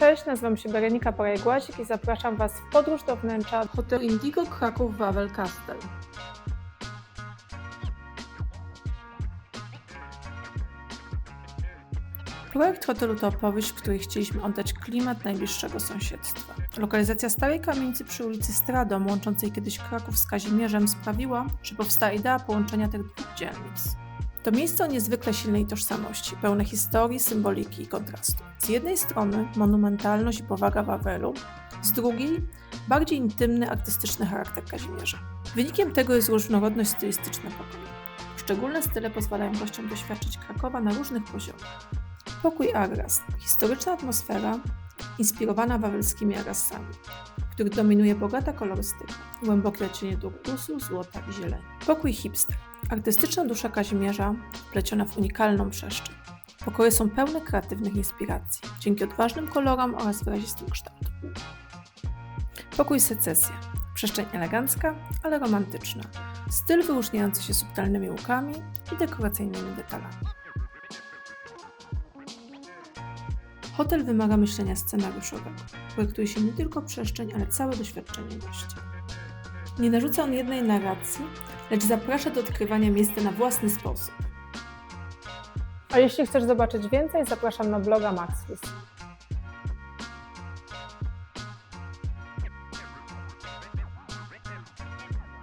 Cześć, nazywam się Berenika Poraj-Głasik i zapraszam Was w podróż do wnętrza Hotel Indigo Kraków Wawel Castle. Projekt hotelu to opowieść, w której chcieliśmy oddać klimat najbliższego sąsiedztwa. Lokalizacja starej kamienicy przy ulicy Stradom, łączącej kiedyś Kraków z Kazimierzem, sprawiła, że powstała idea połączenia tych dwóch dzielnic. To miejsce o niezwykle silnej tożsamości, pełne historii, symboliki i kontrastu. Z jednej strony monumentalność i powaga Wawelu, z drugiej bardziej intymny, artystyczny charakter Kazimierza. Wynikiem tego jest różnorodność stylistyczna pokoju. Poszczególne style pozwalają gościom doświadczyć Krakowa na różnych poziomach. Pokój Agras. Historyczna atmosfera inspirowana wawelskimi agrasami, w których dominuje bogata kolorystyka, głębokie odcienie turkusu, złota i zieleni. Pokój Hipster. Artystyczna dusza Kazimierza wpleciona w unikalną przestrzeń. Pokoje są pełne kreatywnych inspiracji, dzięki odważnym kolorom oraz wyrazistym kształtom. Pokój Secesja. Przestrzeń elegancka, ale romantyczna. Styl wyróżniający się subtelnymi łukami i dekoracyjnymi detalami. Hotel wymaga myślenia scenariuszowego. Projektuje się nie tylko przestrzeń, ale całe doświadczenie gościa. Nie narzuca on jednej narracji, lecz zaprasza do odkrywania miejsca na własny sposób. A jeśli chcesz zobaczyć więcej, zapraszam na bloga Maxfis.